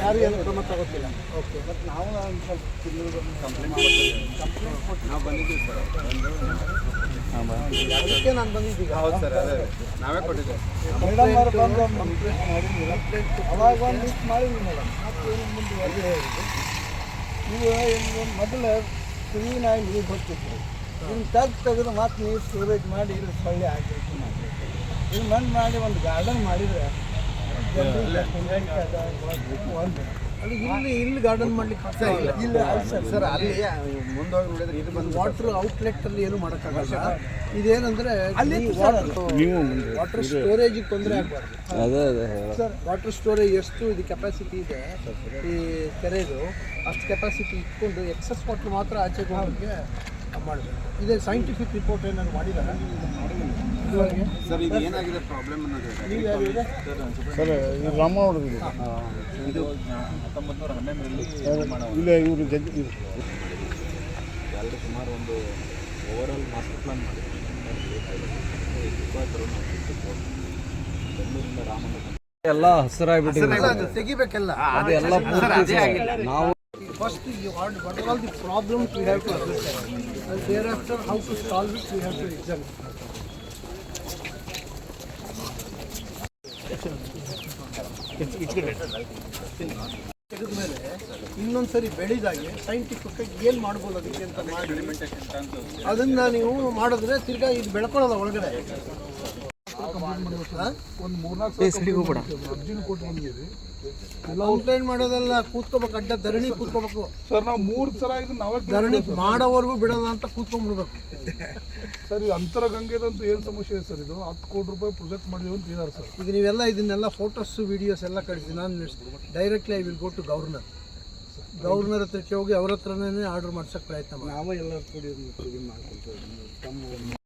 ಯಾರು ಏನು ಕ್ರಮ ತಗೋತಿಲ್ಲ ಓಕೆ ಬಟ್ ನಾವು ಒಂದು ಸ್ವಲ್ಪ ತಿಂಗಳು ಕಂಪ್ಲೇಂಟ್ ಕಂಪ್ಲೇಂಟ್ ಕೊಟ್ಟು ನಾವು ಬಂದಿದ್ದೀವಿ ಸರ್. ಅದಕ್ಕೆ ನಾನು ಬಂದಿದ್ದೀಗ? ಹೌದು ಸರ್ ಅದೇ ನಾವೇ ಕೊಟ್ಟಿದ್ದೇವೆ. ಮೇಡಮ್ ಅವರು ಬಂದು ಕಂಪ್ಲೇಂಟ್ ಮಾಡಿ ಕಂಪ್ಲೇಂಟ್ ಅವಾಗ ಒಂದು ಲಿಸ್ಟ್ ಮೇಡಮ್. ಮತ್ತೇನು ಮುಂದುವರೆದು ನೀವು ಏನು ಮೊದಲು ಆಗಿ ನೀರು ಬರ್ತಿತ್ತು. ನಿಮ್ಮ ತೆಗ್ದು ತೆಗೆದು ಮತ್ತೆ ನೀರು ಸ್ಟೋರೇಜ್ ಮಾಡಿ ಇಲ್ಲಿ ಸೊಳ್ಳೆ ಇದು ಮಣ್ಣು ಮಾಡಿ ಒಂದು ಗಾರ್ಡನ್ ಮಾಡಿದರೆ ಅಲ್ಲಿ ಇಲ್ಲಿ ಇಲ್ಲಿ ಗಾರ್ಡನ್ ಮಾಡ್ಲಿಕ್ಕೆ ಇಲ್ಲ. ಇಲ್ಲ ಸರ್ ಸರ್ ಅಲ್ಲಿ ಮುಂದೋಗಿ ನೋಡಿದ್ರೆ ಇದು ಬಂದು ವಾಟರ್ ಔಟ್ಲೆಟ್ ಅಲ್ಲಿ ಏನು ಮಾಡೋಕ್ಕಾಗಲ್ಲ. ಇದೇನಂದ್ರೆ ವಾಟರ್ ಸ್ಟೋರೇಜ್ ತೊಂದರೆ ಆಗಬಾರ್ದು. ಅದೇ ಅದೇ ಸರ್ ವಾಟರ್ ಸ್ಟೋರೇಜ್ ಎಷ್ಟು ಇದು ಕೆಪಾಸಿಟಿ ಇದೆ ಈ ಕೆರೆದು ಅಷ್ಟು ಕೆಪಾಸಿಟಿ ಇಟ್ಕೊಂಡು ಎಕ್ಸಸ್ ವಾಟರ್ ಮಾತ್ರ ಆಚೆ ಹೋಗೋಕ್ಕೆ ಮಾಡಬೇಕು. ಇದೇ ಸೈಂಟಿಫಿಕ್ ರಿಪೋರ್ಟ್ ಏನಾದ್ರು ಮಾಡಿದಾರ? ಸರ್ ಇದು ಏನಾಗಿದೆ ಪ್ರಾಬ್ಲಮ್ ಅನ್ನೋದು ಸರ್ ಇದು ರಾಮ ಅವ್ರದ್ದು ಇದು. ಇದು ಹತ್ತೊಂಬತ್ತು ನೂರ ಹನ್ನೊಂದರಲ್ಲಿ ಇಲ್ಲ ಇವರು ಜಗ್ ಇದು. ಎಲ್ಲರೂ ಸುಮಾರು ಒಂದು ಓವರ್ ಆಲ್ ಮಾಸ್ಟರ್ ಪ್ಲಾನ್ ಬೆಂಗಳೂರಿಂದ ರಾಮನ ಎಲ್ಲ ಹಸಿರಾಗಿಬಿಟ್ಟಿದೆ. ತೆಗಿಬೇಕಲ್ಲ. ಅದೆಲ್ಲ. ನಾವು First, you what, what are all the problems we have to understand. And thereafter, how to solve it, we have to examine. ತೆಗೆದ್ಮೇಲೆ ಇನ್ನೊಂದ್ಸರಿ ಬೆಳೆದಾಗೆ ಸೈಂಟಿಫಿಕ್ ಏನು ಮಾಡ್ಬೋದು ಅದಕ್ಕೆ ಅಂತ ಮಾಡಿ. ಅದನ್ನ ನೀವು ಮಾಡಿದ್ರೆ ತಿರ್ಗಾ ಇದು ಬೆಳ್ಕೊಳ್ಳೋದ ಒಳಗಡೆ. ಒಂದು ಮೂರ್ನಾಲ್ಕು ಅರ್ಜಿನ ಕೊಟ್ಟು ಬಂದಿದ್ದೀವಿ ಕಂಪ್ಲೇಂಟ್ ಮಾಡೋದಲ್ಲ ಕೂತ್ಕೋಬೇಕು ಅಡ್ಡ ಧರಣಿ ಕೂತ್ಕೋಬೇಕು. ಸರ್ ನಾವು ಮೂರು ಸಲ ಇದು ನಾವೇ ಧರಣಿ ಮಾಡೋವರೆಗೂ ಬಿಡೋದ ಅಂತ ಕೂತ್ಕೊಂಡ್ಬಿಡ್ಬೇಕು. ಸರ್ ಇದು ಅಂತರ ಗಂಗೆದಂತೂ ಏನು ಸಮಸ್ಯೆ ಇದೆ ಸರ್ ಇದು? ಹತ್ತು ಕೋಟಿ ರೂಪಾಯಿ ಪ್ರೊಜೆಕ್ಟ್ ಮಾಡಿದ್ವಿ ಅಂತ ಹೇಳಿದಾರೆ ಸರ್. ಈಗ ನೀವೆಲ್ಲ ಇದನ್ನೆಲ್ಲ ಫೋಟೋಸ್ ವಿಡಿಯೋಸ್ ಎಲ್ಲ ಕಳಿಸಿ. ನಾನು directly I will go to governor governor ಹತ್ರಕ್ಕೆ ಹೋಗಿ ಅವ್ರ ಹತ್ರನೇ ಆರ್ಡರ್ ಮಾಡ್ಸೋಕೆ ಪ್ರಯತ್ನ ಮಾಡಿ. ನಾವು ಎಲ್ಲ ಕೂಡಿ ಮಾಡ್ಕೊಳ್ತೀವಿ ತಮ್ಮ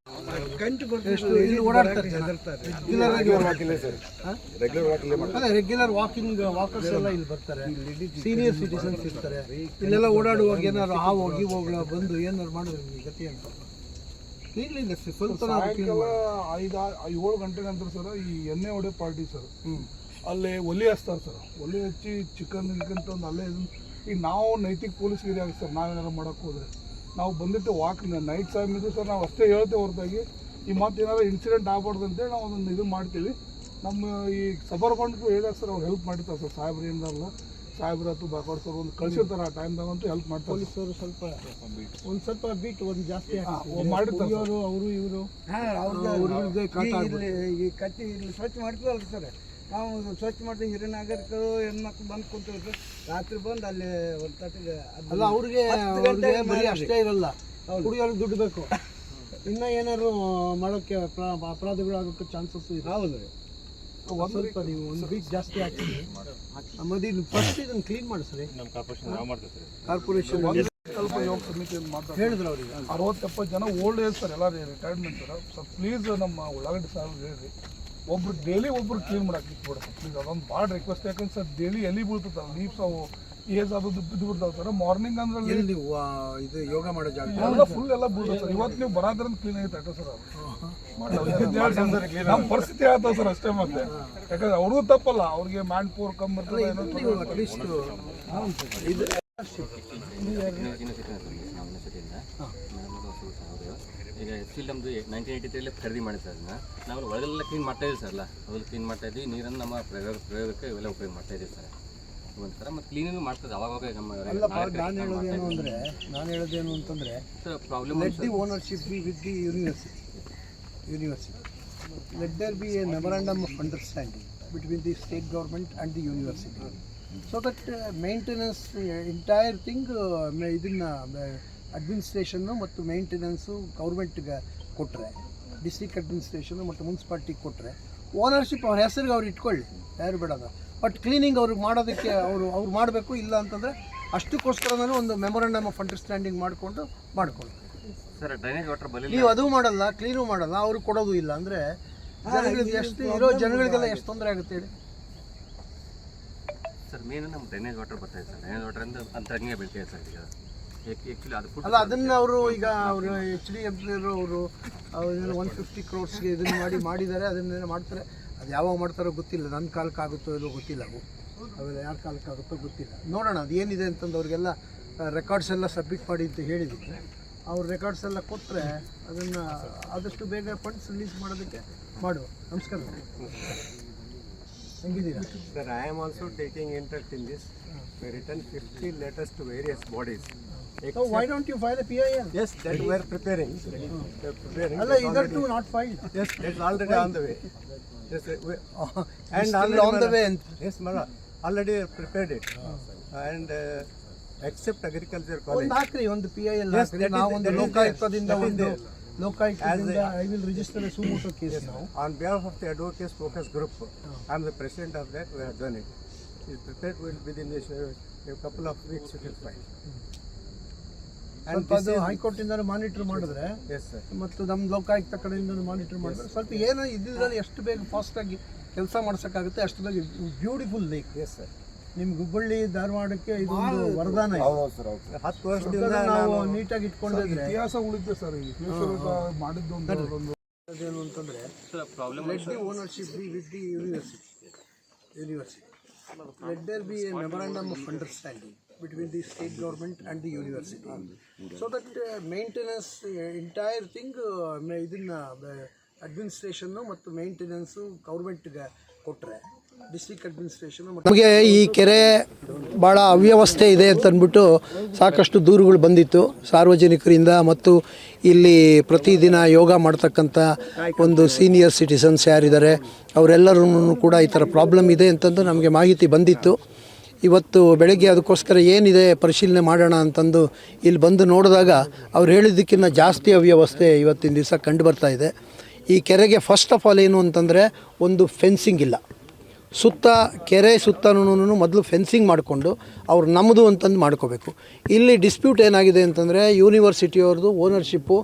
ಅದೇ ರೆಗ್ಯುಲರ್ ವಾಕಿಂಗ್ ವಾಕರ್ಸ್ ಎಲ್ಲ ಇಲ್ಲಿ ಬರ್ತಾರೆ. ಸೀನಿಯರ್ ಸಿಟಿಸನ್ಸ್ ಇರ್ತಾರೆ. ಇಲ್ಲೆಲ್ಲ ಓಡಾಡುವಾಗ ಏನಾದ್ರು ಆ ಹೋಗಿ ಹೋಗ್ಲ ಬಂದು ಏನಾದ್ರು ಮಾಡಿದ್ರೆ ನಿಮ್ಗೆ ಗತಿ ಅಂತ ಕ್ಲೀನ್ಲಿನೆಸ್ ಸ್ವಲ್ಪ ಐದು ಏಳು ಗಂಟೆ ನಂತರ ಸರ್ ಈ ಎಣ್ಣೆ ಹೊಡೆ ಪಾರ್ಟಿ ಸರ್. ಅಲ್ಲಿ ಒಲೆ ಹಚ್ತಾರೆ ಸರ್. ಒಲೆ ಹಚ್ಚಿ ಚಿಕನ್ ಇಲ್ಕಂತ ಒಂದು ಅಲ್ಲೇ ಇದನ್ನ ಈಗ ನಾವು ನೈತಿಕ ಪೊಲೀಸ್ ಏರಿಯಾ ಸರ್ ನಾವೇನಾರು ಮಾಡೋಕೆ ಹೋದ್ರೆ. ನಾವು ಬಂದಿಟ್ಟು ವಾಕ್ ನೈಟ್ ಟೈಮ್ ಇದು ಸರ್ ನಾವು ಅಷ್ಟೇ ಹೇಳ್ತೇವೆ ಹೊರತಾಗಿ. ಈ ಮತ್ತೆ ಏನಾದ್ರು ಇನ್ಸಿಡೆಂಟ್ ಆಗ್ಬಾರ್ದು ಅಂತೇಳಿ ನಾವು ಅದನ್ನು ಇದು ಮಾಡ್ತೀವಿ. ನಮ್ಮ ಈ ಸಬರ್ ಫಂಡ್ಗೂ ಹೇಳಿದಾಗ ಸರ್ ಅವ್ರು ಹೆಲ್ಪ್ ಮಾಡ್ತಾರೆ ಸರ್ ಸಾಹೇಬ್ರು ಏನಾರಲ್ಲ ಸಾಹೇಬ್ರ ಅಥವಾ ಬಾಕೋಡ್ ಸರ್ ಒಂದು ಕಳಿಸಿರ್ತಾರೆ ಆ ಟೈಮ್ದಾಗಂತೂ ಹೆಲ್ಪ್ ಮಾಡ್ತಾರೆ ಪೊಲೀಸರು ಸ್ವಲ್ಪ ಒಂದು ಸ್ವಲ್ಪ ಬೀಟ್ ಒಂದು ಜಾಸ್ತಿ ಮಾಡಿರ್ತಾರೆ ಅವರು ಅವರು ಇವರು. ಅವ್ರಿಗೆ ಈ ಕಟ್ಟಿ ಇಲ್ಲಿ ಸ್ವಚ್ಛ ಮಾಡ್ತೀವಲ್ಲ ಸರ್. ನಾವು ಸ್ವಚ್ಛ ಮಾಡಿದ ಹಿರಿನಾಗರಿಕರು ಹೆಣ್ಮಕ್ಳು ಬಂದು ಕುಂತಿರ್ತಾರೆ ರಾತ್ರಿ ಬಂದು ಅಲ್ಲಿ ಒಂದು ತಟ್ಟಿಗೆ ಅಲ್ಲ ಅವ್ರಿಗೆ ಅವ್ರಿಗೆ ಬರೀ ಅಷ್ಟೇ ಇರಲ್ಲ. ಹುಡುಗರಿಗೆ ದುಡ್ಡು ಬೇಕು. ಇನ್ನ ಏನಾದ್ರು ಮಾಡೋಕೆ ಅಪರಾ- ಅಪರಾಧಗಳು ಆಗೋಕ್ಕೆ ಚಾನ್ಸಸ್ ಇದೆ ಹೌದು. ರೀ ಒಂದ್ ಸ್ವಲ್ಪ ನೀವು ಒಂದು ವೀಕ್ ಜಾಸ್ತಿ ಹಾಕಿ. ಆಮೇಲೆ ಇದು ಫಸ್ಟ್ ಇದನ್ನ ಕ್ಲೀನ್ ಮಾಡಿ ಸರಿ. ಕಾರ್ಪೊರೇಷನ್ ಸ್ವಲ್ಪ ಯೋಗ ಸಮಿತಿ ಅಂತ ಮಾತಾಡ್ತಾರೆ. ಹೇಳಿದ್ರು ಅವರಿಗೆ ಅರವತ್ತು ಎಪ್ಪತ್ತು ಜನ ಓಲ್ಡ್ ಏಜ್ ಸರ್ ಎಲ್ಲ ರಿಟೈರ್ಮೆಂಟ್ ಸರ್ ಸರ್ ಪ್ಲೀಸ್ ನಮ್ಮ ಉಳ್ಳಾಗಡ್ಡಿ ಸಾರ್ ಹೇಳ್ರಿ. ಒಬ್ರು ಡೈಲಿ ಒಬ್ರು ಕ್ಲೀನ್ ಮಾಡಕ್ಕೆ ಇಟ್ಬಿಡ ಪ್ಲೀಸ್ ಅದೊಂದು ಭಾಳ ರಿಕ್ವೆಸ್ಟ್ ಯಾಕಂದ್ರೆ ಸರ್ ಡೈಲಿ ಎಲ್ಲಿ ಬೀಳ್ತದೆ ಲೀವ್ಸ್ ಅವು ಏಜ್ ಅದು ಬಿದ್ದು ಬಿಡ್ತಾವೆ ಸರ್. ಮಾರ್ನಿಂಗ್ ಅಂದ್ರೆ ಎಲ್ಲಿ ವಾ- ಇದು ಯೋಗ ಮಾಡೋ ಜಾಗ? ಎಲ್ಲ ಫುಲ್ ಎಲ್ಲ ಬೀಳ್ತದೆ ಸರ್. ಇವತ್ತು ನೀವು ಬರಾದ್ರಂತ ಕ್ಲೀನ್ ಆಗೈತೆ ಅಷ್ಟೇ ಸರ್ ಅದು? ನಮ್ಮ ಪರಿಸ್ಥಿತಿ ಆಗ್ತದೆ ಸರ್ ಅಷ್ಟೇ ಮತ್ತೆ. ಯಾಕಂದ್ರೆ ಅವ್ರಿಗೂ ತಪ್ಪಲ್ಲ ಅವ್ರಿಗೆ ಮ್ಯಾಂಡ್ ಪೋರ್ ಕಮ್ಮಿ ಬರ್ತದೆ ಏನೋ ತೊಂದ್ರೆ ಅಟ್ಲೀಸ್ಟ್ ಇದು ಈಗ ಆ್ಯಕ್ಚುಲಿ ನಮ್ಮದು ನೈನ್ಟೀನ್ ಏಯ್ಟಿ ತ್ರೀಲಿ ಖರೀದಿ ಮಾಡಿದ್ದು ಸರ್ ಅದನ್ನ ನಾವು ಒಳಗೆಲ್ಲ ಕ್ಲೀನ್ ಮಾಡ್ತಾ ಇದ್ದೀವಿ ಸರ್ ಅಲ್ಲ ಅದ್ರಲ್ಲಿ ಕ್ಲೀನ್ ಮಾಡ್ತಾ ಇದ್ದೀವಿ ನೀರನ್ನು ನಮ್ಮ ಪ್ರಯೋಗ ಪ್ರಯೋಗಕ್ಕೆ ಇವೆಲ್ಲ ಉಪಯೋಗ ಮಾಡ್ತಾ ಇದ್ದೀವಿ ಸರ್ ಒಂಥರ ಮತ್ತು ಕ್ಲೀನಿಂಗ್ ಮಾಡ್ತದೆ. ಅವಾಗ ನಮ್ಮ ನಾನು ಹೇಳೋದೇನು ಅಂದರೆ ನಾನು ಹೇಳೋದೇನು ಅಂತಂದರೆ problem the ownership be with the university university let there be a a of understanding between the state government and the university so that maintenance entire thing ಇದನ್ನ ಅಡ್ಮಿನಿಸ್ಟ್ರೇಷನ್ನು ಮತ್ತು ಮೇಂಟೆನೆನ್ಸು ಗೌರ್ಮೆಂಟ್ಗೆ ಕೊಟ್ಟರೆ ಡಿಸ್ಟಿಕ್ ಅಡ್ಮಿನಿಸ್ಟ್ರೇಷನ್ನು ಮತ್ತು ಮುನ್ಸಿಪಾಲ್ಟಿಗೆ ಕೊಟ್ಟರೆ ಓನರ್ಶಿಪ್ ಅವ್ರ ಹೆಸರಿಗೆ ಅವ್ರು ಇಟ್ಕೊಳ್ಳಿ ಯಾರು ಬೇಡದ ಬಟ್ ಕ್ಲೀನಿಂಗ್ ಅವ್ರಿಗೆ ಮಾಡೋದಕ್ಕೆ ಅವರು ಅವ್ರು ಮಾಡಬೇಕು ಇಲ್ಲ ಅಂತಂದರೆ ಅಷ್ಟಕ್ಕೋಸ್ಕರನೇ ಒಂದು ಮೆಮೊರಂಡಮ್ ಆಫ್ ಅಂಡರ್ಸ್ಟ್ಯಾಂಡಿಂಗ್ ಮಾಡಿಕೊಂಡು ಮಾಡ್ಕೊಳ್ಳಿ. ಸರ್ ಡ್ರೈನೇಜ್ ವಾಟರ್ ಬರಲಿ ನೀವು ಅದು ಮಾಡಲ್ಲ ಕ್ಲೀನು ಮಾಡಲ್ಲ ಅವರು ಕೊಡೋದು ಇಲ್ಲ ಅಂದರೆ ಜನಗಳಿಗೆ ಎಷ್ಟು ಇರೋ ಜನಗಳಿಗೆಲ್ಲ ಎಷ್ಟು ತೊಂದರೆ ಆಗುತ್ತೆ ಹೇಳಿ. ಸರ್ ಮೇನ್ ನಮ್ಮ ಡ್ರೈನೇಜ್ ವಾಟರ್ ಬರ್ತಾ ಇದೆ ಸರ್. ಡ್ರೈನೇಜ್ ವಾಟರ್ ಅಂದ್ರೆ ಅಂತರಂಗೆ ಬೀಳ್ತಾ ಇದೆ ಸರ್ ಈಗ. ಅಲ್ಲ ಅದನ್ನ ಅವರು ಈಗ ಅವರು ಎಚ್ ಡಿ ಎಫ್ ಅವರು ಅವರು ಒನ್ ಫಿಫ್ಟಿ ಕ್ರೋರ್ಸ್ಗೆ ಇದನ್ನು ಮಾಡಿ ಮಾಡಿದ್ದಾರೆ ಅದನ್ನೇನು ಮಾಡ್ತಾರೆ? ಅದು ಯಾವಾಗ ಮಾಡ್ತಾರೋ ಗೊತ್ತಿಲ್ಲ ನನ್ನ ಕಾಲಕ್ಕೆ ಆಗುತ್ತೋ ಇಲ್ಲೋ ಗೊತ್ತಿಲ್ಲ ಅವು ಅವೆಲ್ಲ ಯಾರ ಕಾಲಕ್ಕೆ ಆಗುತ್ತೋ ಗೊತ್ತಿಲ್ಲ. ನೋಡೋಣ ಅದು ಏನಿದೆ ಅಂತಂದು ಅವ್ರಿಗೆಲ್ಲ ರೆಕಾರ್ಡ್ಸ್ ಎಲ್ಲ ಸಬ್ಮಿಟ್ ಮಾಡಿ ಅಂತ ಹೇಳಿದ್ದೀನಿ ಅವ್ರ ರೆಕಾರ್ಡ್ಸ್ ಎಲ್ಲ ಕೊಟ್ಟರೆ ಅದನ್ನು ಆದಷ್ಟು ಬೇಗ ಫಂಡ್ಸ್ ರಿಲೀಸ್ ಮಾಡೋದಕ್ಕೆ ಮಾಡು ನಮಸ್ಕಾರ ಹೆಂಗಿದ್ದೀರಾ? Sir, I am also taking interest in this. We written 50 letters to various why don't you file a L Yes, that we are preparing. We are preparing. ಅಲ್ಲ It's already- to not file Yes, it's already on the way. Yes, sir, we- and still already on the Mara- way. Yes, Mara, already prepared it. And uh, except agriculture ಒಂದು college. ಹಾಕ್ರಿ ಒಂದು P I L Yes, ಹಾಕ್ರಿ that is- ನಾವು ಒಂದು that is ಲೋಕಾಯುಕ್ತದಿಂದ there. That is ಒಂದು. ಲೋಕಾಯುಕ್ತದಿಂದ I will register a suo motu case ನಾವು On behalf of the Advocates Focus Group, I am the president of that. We have done it. It's prepared will within uh, a couple of weeks it will file. ಸ್ವಲ್ಪ ಅದು ಹೈಕೋರ್ಟಿಂದ monitor ಮಾಡಿದ್ರೆ. ಮತ್ತು ನಮ್ಮ ಲೋಕಾಯುಕ್ತ ಕಡೆಯಿಂದ monitor ಮಾಡಿದ್ರೆ ಸ್ವಲ್ಪ ಏನೋ ಇದ್ದಿದ್ರಲ್ಲಿ ಎಷ್ಟು ಬೇಗ ಫಾಸ್ಟಾಗಿ ಕೆಲಸ ಮಾಡ್ಸೋಕ್ಕಾಗುತ್ತೆ ಅಷ್ಟು ಬೇಗ ಬ್ಯೂಟಿಫುಲ್ ಲೇಕ್ ಎಸ್ ಸರ್ ನಿಮ್ಗೆ ಹುಬ್ಬಳ್ಳಿ ಧಾರವಾಡಕ್ಕೆ ಇದೊಂದು ವರದಾನ. ಹತ್ತು ವರ್ಷದಿಂದ ನಾವು ನೀಟಾಗಿ ಇಟ್ಕೊಂಡಿದ್ರೆ ಇತಿಹಾಸ ಉಳಿತೆ ಸರ್ ಮಾಡಿದ್ದು ಅದೇನು ಅಂತಂದ್ರೆ sir problem let university ownership be with the university. University. Let there be between the state government and the university. So that uh, maintenance, uh, entire thing, uh, ಇದನ್ನ ಅಡ್ಮಿನಿಸ್ಟ್ರೇಷನ್ನು ಮತ್ತು ಮೇಂಟೆನೆನ್ಸು ಗೌರ್ಮೆಂಟ್ಗೆ ಕೊಟ್ಟರೆ ಡಿಸ್ಟ್ರಿಕ್ಟ್ ಅಡ್ಮಿನಿಸ್ಟ್ರೇಷನ್ ನಮಗೆ ಈ ಕೆರೆ ಭಾಳ ಅವ್ಯವಸ್ಥೆ ಇದೆ ಅಂತ ಅಂದ್ಬಿಟ್ಟು ಸಾಕಷ್ಟು ದೂರುಗಳು ಬಂದಿತ್ತು ಸಾರ್ವಜನಿಕರಿಂದ ಮತ್ತು ಇಲ್ಲಿ ಪ್ರತಿದಿನ ಯೋಗ ಮಾಡ್ತಕ್ಕಂಥ ಒಂದು ಸೀನಿಯರ್ ಸಿಟಿಸನ್ಸ್ ಯಾರಿದ್ದಾರೆ ಅವರೆಲ್ಲರೂ ಕೂಡ ಈ ಥರ ಪ್ರಾಬ್ಲಮ್ ಇದೆ ಅಂತಂದು ನಮಗೆ ಮಾಹಿತಿ ಬಂದಿತ್ತು ಇವತ್ತು ಬೆಳಗ್ಗೆ ಅದಕ್ಕೋಸ್ಕರ ಏನಿದೆ ಪರಿಶೀಲನೆ ಮಾಡೋಣ ಅಂತಂದು ಇಲ್ಲಿ ಬಂದು ನೋಡಿದಾಗ ಅವ್ರು ಹೇಳಿದ್ದಕ್ಕಿಂತ ಜಾಸ್ತಿ ಅವ್ಯವಸ್ಥೆ ಇವತ್ತಿನ ದಿವಸ ಕಂಡು ಬರ್ತಾ ಇದೆ. ಈ ಕೆರೆಗೆ ಫಸ್ಟ್ ಆಫ್ ಆಲ್ ಏನು ಅಂತಂದರೆ ಒಂದು ಫೆನ್ಸಿಂಗ್ ಇಲ್ಲ. ಸುತ್ತ, ಕೆರೆ ಸುತ್ತನೂ ಮೊದಲು ಫೆನ್ಸಿಂಗ್ ಮಾಡಿಕೊಂಡು ಅವ್ರು ನಮ್ಮದು ಅಂತಂದು ಮಾಡ್ಕೋಬೇಕು. ಇಲ್ಲಿ ಡಿಸ್ಪ್ಯೂಟ್ ಏನಾಗಿದೆ ಅಂತಂದರೆ ಯೂನಿವರ್ಸಿಟಿಯವ್ರದ್ದು ಓನರ್ಶಿಪ್ಪು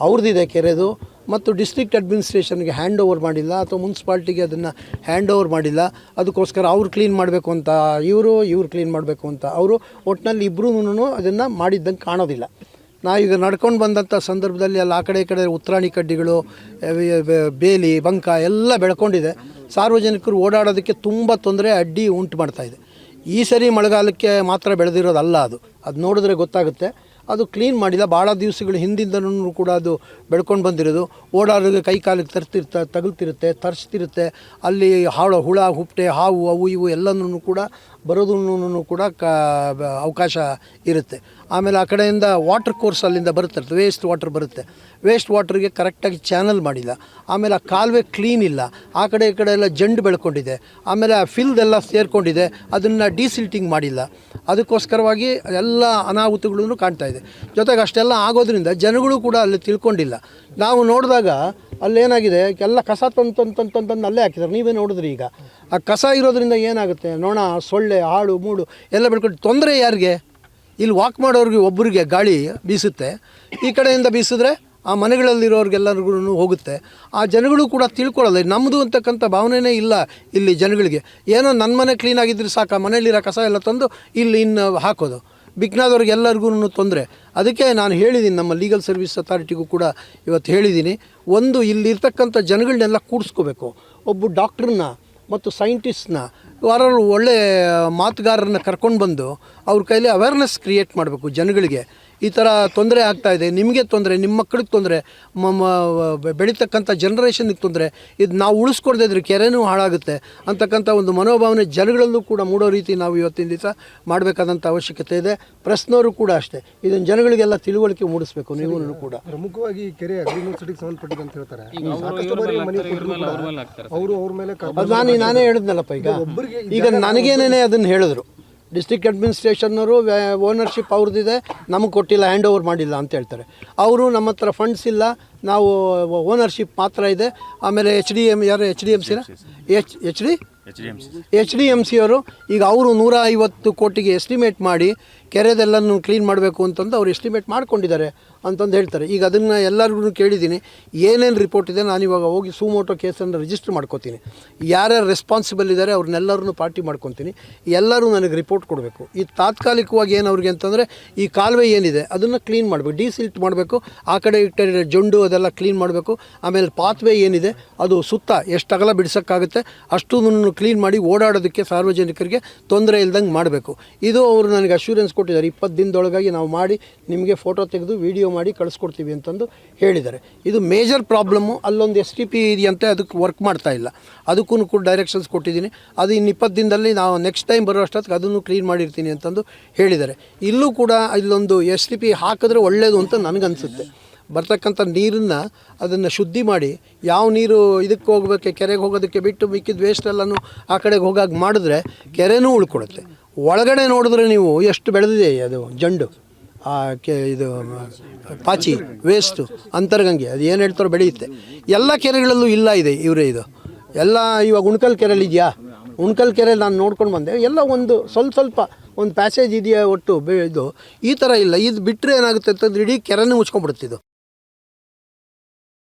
ಅವ್ರದ್ದಿದೆ ಕೆರೆದು. ಮತ್ತು ಡಿಸ್ಟ್ರಿಕ್ಟ್ ಅಡ್ಮಿನಿಸ್ಟ್ರೇಷನ್ಗೆ ಹ್ಯಾಂಡ್ ಓವರ್ ಮಾಡಿಲ್ಲ ಅಥವಾ ಮುನ್ಸಿಪಾಲ್ಟಿಗೆ ಅದನ್ನು ಹ್ಯಾಂಡ್ ಓವರ್ ಮಾಡಿಲ್ಲ, ಅದಕ್ಕೋಸ್ಕರ ಅವ್ರು ಕ್ಲೀನ್ ಮಾಡಬೇಕು ಅಂತ, ಇವರು ಇವ್ರು ಕ್ಲೀನ್ ಮಾಡಬೇಕು ಅಂತ, ಅವರು ಒಟ್ಟಿನಲ್ಲಿ ಇಬ್ಬರೂ ಅದನ್ನು ಮಾಡಿದ್ದಂಗೆ ಕಾಣೋದಿಲ್ಲ. ನಾವೀಗ ನಡ್ಕೊಂಡು ಬಂದಂಥ ಸಂದರ್ಭದಲ್ಲಿ ಅಲ್ಲಿ ಆ ಕಡೆ ಈ ಕಡೆ ಉತ್ತರಾಣಿ ಕಡ್ಡಿಗಳು ಬೇಲಿ, ಬಂಕ ಎಲ್ಲ ಬೆಳ್ಕೊಂಡಿದೆ. ಸಾರ್ವಜನಿಕರು ಓಡಾಡೋದಕ್ಕೆ ತುಂಬ ತೊಂದರೆ, ಅಡ್ಡಿ ಉಂಟು ಮಾಡ್ತಾಯಿದೆ ಈ ಸರಿ ಮಳೆಗಾಲಕ್ಕೆ ಮಾತ್ರ ಬೆಳೆದಿರೋದಲ್ಲ ಅದು. ಅದು ನೋಡಿದ್ರೆ ಗೊತ್ತಾಗುತ್ತೆ. ಅದು ಕ್ಲೀನ್ ಮಾಡಿಲ್ಲ. ಭಾಳ ದಿವಸಗಳ ಹಿಂದಿಂದನೂ ಕೂಡ ಅದು ಬೆಳ್ಕೊಂಡು ಬಂದಿರೋದು. ಓಡಾಡೋದು ಕೈ ಕಾಲಿಗೆ ತರ್ತಿರ್ತ, ತಗಲ್ತಿರುತ್ತೆ, ತರಿಸ್ತಿರುತ್ತೆ. ಅಲ್ಲಿ ಹಾಳು, ಹುಳ ಹುಪ್ಪಟೆ ಹಾವು, ಅವು, ಇವು ಎಲ್ಲನೂ ಕೂಡ ಬರೋದನ್ನು ಕೂಡ ಕ ಅವಕಾಶ ಇರುತ್ತೆ. ಆಮೇಲೆ ಆ ಕಡೆಯಿಂದ ವಾಟರ್ ಕೋರ್ಸ್ ಅಲ್ಲಿಂದ ಬರುತ್ತೆ ವೇಸ್ಟ್ ವಾಟರ್ ಬರುತ್ತೆ. ವೇಸ್ಟ್ ವಾಟರ್ಗೆ ಕರೆಕ್ಟಾಗಿ ಚಾನಲ್ ಮಾಡಿಲ್ಲ. ಆಮೇಲೆ ಆ ಕಾಲುವೆ ಕ್ಲೀನ್ ಇಲ್ಲ. ಆ ಕಡೆ ಈ ಕಡೆ ಎಲ್ಲ ಜಂಡು ಬೆಳ್ಕೊಂಡಿದೆ. ಆಮೇಲೆ ಆ ಫಿಲ್ದೆಲ್ಲ ಸೇರಿಕೊಂಡಿದೆ. ಅದನ್ನು ಡಿಸಿಲ್ಟಿಂಗ್ ಮಾಡಿಲ್ಲ. ಅದಕ್ಕೋಸ್ಕರವಾಗಿ ಎಲ್ಲ ಅನಾಹುತಗಳನ್ನು ಕಾಣ್ತಾ ಇದೆ. ಜೊತೆಗೆ ಅಷ್ಟೆಲ್ಲ ಆಗೋದ್ರಿಂದ ಜನಗಳು ಕೂಡ ಅಲ್ಲಿ ತಿಳ್ಕೊಂಡಿಲ್ಲ. ನಾವು ನೋಡಿದಾಗ ಅಲ್ಲೇನಾಗಿದೆ? ಎಲ್ಲ ಕಸ ತಂದು ತಂದು ತಂದು ಅಲ್ಲೇ ಹಾಕಿದ್ದಾರೆ ನೀವೇ ನೋಡಿದ್ರಿ ಈಗ. ಆ ಕಸ ಇರೋದ್ರಿಂದ ಏನಾಗುತ್ತೆ? ನೊಣ, ಸೊಳ್ಳೆ ಹಾಳು ಮೂಡು ಎಲ್ಲ ಬೆಳ್ಕೊಂಡು ತೊಂದರೆ ಯಾರಿಗೆ? ಇಲ್ಲಿ ವಾಕ್ ಮಾಡೋರಿಗೆ ಒಬ್ಬರಿಗೆ ಗಾಳಿ ಬೀಸುತ್ತೆ. ಈ ಕಡೆಯಿಂದ ಬೀಸಿದ್ರೆ ಆ ಮನೆಗಳಲ್ಲಿರೋರಿಗೆಲ್ಲರಿಗೂ ಹೋಗುತ್ತೆ. ಆ ಜನಗಳು ಕೂಡ ತಿಳ್ಕೊಳ್ಳಲ್ಲ. ನಮ್ಮದು ಅಂತಕ್ಕಂಥ ಭಾವನೆನೇ ಇಲ್ಲ ಇಲ್ಲಿ ಜನಗಳಿಗೆ. ಏನೋ ನನ್ನ ಮನೆ ಕ್ಲೀನ್ ಸಾಕು ಆ ಮನೆಯಲ್ಲಿರೋ ಕಸ ಎಲ್ಲ ತಂದು ಇಲ್ಲಿ ಇನ್ನು ಹಾಕೋದು. ಬಿಕ್ನಾದವ್ರಿಗೆ ಎಲ್ಲರಿಗೂ ತೊಂದರೆ. ಅದಕ್ಕೆ ನಾನು ಹೇಳಿದ್ದೀನಿ ನಮ್ಮ ಲೀಗಲ್ ಸರ್ವಿಸ್ ಅಥಾರಿಟಿಗೂ ಕೂಡ ಇವತ್ತು ಹೇಳಿದ್ದೀನಿ ಒಂದು ಇಲ್ಲಿರ್ತಕ್ಕಂಥ ಜನಗಳನ್ನೆಲ್ಲ ಕೂಡಿಸ್ಕೋಬೇಕು. ಒಬ್ಬ ಡಾಕ್ಟ್ರನ್ನ ಮತ್ತು ಸೈಂಟಿಸ್ಟ್ನ ಯಾರು ಒಳ್ಳೆ ಮಾತುಗಾರರನ್ನ ಕರ್ಕೊಂಡು ಬಂದು ಅವ್ರ ಕೈಲಿ ಅವೇರ್ನೆಸ್ ಕ್ರಿಯೇಟ್ ಮಾಡಬೇಕು ಜನಗಳಿಗೆ. ಈ ಥರ ತೊಂದರೆ ಆಗ್ತಾ ಇದೆ. ನಿಮಗೆ ತೊಂದರೆ ನಿಮ್ಮ ಮಕ್ಕಳಿಗೆ ತೊಂದರೆ ಬೆಳೀತಕ್ಕಂಥ ಜನ್ರೇಷನ್ಗೆ ತೊಂದರೆ ಇದು ನಾವು ಉಳಿಸ್ಕೊಡ್ದೇ ಇದ್ರೆ ಕೆರೆನೂ ಹಾಳಾಗುತ್ತೆ ಅಂತಕ್ಕಂಥ ಒಂದು ಮನೋಭಾವನೆ ಜನಗಳಲ್ಲೂ ಕೂಡ ಮೂಡೋ ರೀತಿ ನಾವು ಇವತ್ತಿನ ದಿವಸ ಮಾಡಬೇಕಾದಂಥ ಅವಶ್ಯಕತೆ ಇದೆ. ಪ್ರೆಸ್ನವರು ಕೂಡ ಅಷ್ಟೇ. ಇದನ್ನು ಜನಗಳಿಗೆಲ್ಲ ತಿಳುವಳಿಕೆ ಮೂಡಿಸ್ಬೇಕು ನೀವು ಕೂಡ. ಪ್ರಮುಖವಾಗಿ ಕೆರೆ ಅಗ್ರಿಕಲ್ಚರ್ಗೆ ಸಂಬಂಧಪಟ್ಟಿದೆ ಅಂತ ಹೇಳ್ತಾರೆ. ಅವರು ಅವ್ರ ಮೇಲೆ ಅದು ನಾನು ನಾನೇ ಹೇಳಿದ್ನಲ್ಲಪ್ಪ ಈಗ. ಈಗ ನನಗೇನೇ ಅದನ್ನು ಹೇಳಿದ್ರು. ಡಿಸ್ಟ್ರಿಕ್ಟ್ ಅಡ್ಮಿನಿಸ್ಟ್ರೇಷನ್ನವರು ಓನರ್ಶಿಪ್ ಅವ್ರದ್ದಿದೆ ನಮಗೆ ಕೊಟ್ಟಿಲ್ಲ ಹ್ಯಾಂಡ್ ಓವರ್ ಮಾಡಿಲ್ಲ ಅಂತ ಹೇಳ್ತಾರೆ. ಅವರು ನಮ್ಮ ಹತ್ರ ಫಂಡ್ಸ್ ಇಲ್ಲ ನಾವು ಓನರ್ಶಿಪ್ ಮಾತ್ರ ಇದೆ. ಆಮೇಲೆ ಎಚ್ ಡಿ ಎಂ ಯಾರು ಎಚ್ ಡಿ ಎಂ ಸಿನ H H D H D M C ಅವರು ಈಗ ಅವರು ನೂರ ಐವತ್ತು ಕೋಟಿಗೆ ಎಸ್ಟಿಮೇಟ್ ಮಾಡಿ ಕೆರೆದೆಲ್ಲನೂ ಕ್ಲೀನ್ ಮಾಡಬೇಕು ಅಂತಂದು ಅವ್ರು ಎಸ್ಟಿಮೇಟ್ ಮಾಡ್ಕೊಂಡಿದ್ದಾರೆ ಅಂತಂದು ಹೇಳ್ತಾರೆ. ಈಗ ಅದನ್ನು ಎಲ್ಲರಿಗೂ ಕೇಳಿದ್ದೀನಿ. ಏನೇನು ರಿಪೋರ್ಟ್ ಇದೆ? ನಾನು ಇವಾಗ ಹೋಗಿ ಸುಮೋಟೋ ಕೇಸನ್ನು ರಿಜಿಸ್ಟರ್ ಮಾಡ್ಕೋತೀನಿ. ಯಾರ್ಯಾರು ರೆಸ್ಪಾನ್ಸಿಬಲ್ ಇದ್ದಾರೆ ಅವ್ರನ್ನೆಲ್ಲರೂ ಪಾರ್ಟಿ ಮಾಡ್ಕೊತೀನಿ. ಎಲ್ಲರೂ ನನಗೆ ರಿಪೋರ್ಟ್ ಕೊಡಬೇಕು. ಈ ತಾತ್ಕಾಲಿಕವಾಗಿ ಏನು ಅವ್ರಿಗೆ ಅಂತಂದರೆ ಈ ಕಾಲುವೆ ಏನಿದೆ ಅದನ್ನು ಕ್ಲೀನ್ ಮಾಡಬೇಕು. ಡೀಸಿಲ್ಟ್ ಮಾಡಬೇಕು. ಆ ಕಡೆ ಈ ಕಡೆ ಜೊಂಡು ಅದೆಲ್ಲ ಕ್ಲೀನ್ ಮಾಡಬೇಕು. ಆಮೇಲೆ ಪಾತ್ವೇ ಏನಿದೆ, ಅದು ಸುತ್ತ ಎಷ್ಟು ಅಗಲ ಬಿಡಿಸೋಕ್ಕಾಗುತ್ತೆ ಅಷ್ಟು ಕ್ಲೀನ್ ಮಾಡಿ ಓಡಾಡೋದಕ್ಕೆ ಸಾರ್ವಜನಿಕರಿಗೆ ತೊಂದರೆ ಇಲ್ದಂಗೆ ಮಾಡಬೇಕು. ಇದು ಅವರು ನನಗೆ ಅಶ್ಯೂರೆನ್ಸ್ ಕೊಟ್ಟಿದ್ದಾರೆ. ಇಪ್ಪತ್ತು ದಿನದೊಳಗಾಗಿ ನಾವು ಮಾಡಿ, ನಿಮಗೆ ಫೋಟೋ ತೆಗೆದು ವಿಡಿಯೋ ಮಾಡಿ ಕಳಿಸ್ಕೊಡ್ತೀವಿ ಅಂತಂದು ಹೇಳಿದ್ದಾರೆ. ಇದು ಮೇಜರ್ ಪ್ರಾಬ್ಲಮ್ಮು ಅಲ್ಲೊಂದು ಎಸ್ ಟಿ ಪಿ ಇದೆಯಂತೆ, ಅದಕ್ಕೆ ವರ್ಕ್ ಮಾಡ್ತಾ ಇಲ್ಲ. ಅದಕ್ಕೂ ಕೂಡ ಡೈರೆಕ್ಷನ್ಸ್ ಕೊಟ್ಟಿದ್ದೀನಿ. ಅದು ಇನ್ನು ಇಪ್ಪತ್ತು ದಿನದಲ್ಲಿ ನಾವು ನೆಕ್ಸ್ಟ್ ಟೈಮ್ ಬರೋ ಅಷ್ಟೊತ್ತಿಗೆ ಅದನ್ನು ಕ್ಲೀನ್ ಮಾಡಿರ್ತೀನಿ ಅಂತಂದು ಹೇಳಿದ್ದಾರೆ. ಇಲ್ಲೂ ಕೂಡ ಇಲ್ಲೊಂದು ಎಸ್ ಟಿ ಪಿ ಹಾಕಿದ್ರೆ ಒಳ್ಳೆಯದು ಅಂತ ನನಗನ್ಸುತ್ತೆ. ಬರ್ತಕ್ಕಂಥ ನೀರನ್ನು ಅದನ್ನು ಶುದ್ಧಿ ಮಾಡಿ ಯಾವ ನೀರು ಇದಕ್ಕೆ ಹೋಗಬೇಕು, ಕೆರೆಗೆ ಹೋಗೋದಕ್ಕೆ ಬಿಟ್ಟು ಮಿಕ್ಕಿದ ವೇಸ್ಟ್ ಎಲ್ಲನೂ ಆ ಕಡೆಗೆ ಹೋಗಾಗ ಮಾಡಿದ್ರೆ ಕೆರೆನೂ ಉಳ್ಕೊಡುತ್ತೆ ಒಳಗಡೆ ನೋಡಿದ್ರೆ ನೀವು ಎಷ್ಟು ಬೆಳೆದಿದೆ ಅದು ಜಂಡು, ಆ ಕೆ ಇದು ಪಾಚಿ ವೇಸ್ಟು ಅಂತರ್ಗಂಗೆ, ಅದು ಏನು ಹೇಳ್ತಾರೋ ಬೆಳೆಯುತ್ತೆ. ಎಲ್ಲ ಕೆರೆಗಳಲ್ಲೂ ಇಲ್ಲ ಇದೆ ಇವರೇ ಇದು. ಎಲ್ಲ ಇವಾಗ ಉಣ್ಕಲ್ ಕೆರೆಯಲ್ಲಿ ಇದೆಯಾ? ಉಣ್ಕಲ್ ಕೆರೆಯಲ್ಲಿ ನಾನು ನೋಡ್ಕೊಂಡು ಬಂದೆ. ಎಲ್ಲ ಒಂದು ಸ್ವಲ್ಪ ಸ್ವಲ್ಪ ಒಂದು ಪ್ಯಾಸೇಜ್ ಇದೆಯಾ ಒಟ್ಟು ಇದು, ಈ ಥರ ಇಲ್ಲ. ಇದು ಬಿಟ್ಟರೆ ಏನಾಗುತ್ತೆ ಅಂತಂದ್ರೆ ಇಡೀ ಕೆರೆನೇ ಮುಚ್ಕೊಂಡ್ಬಿಡುತ್ತೆ ಇದು.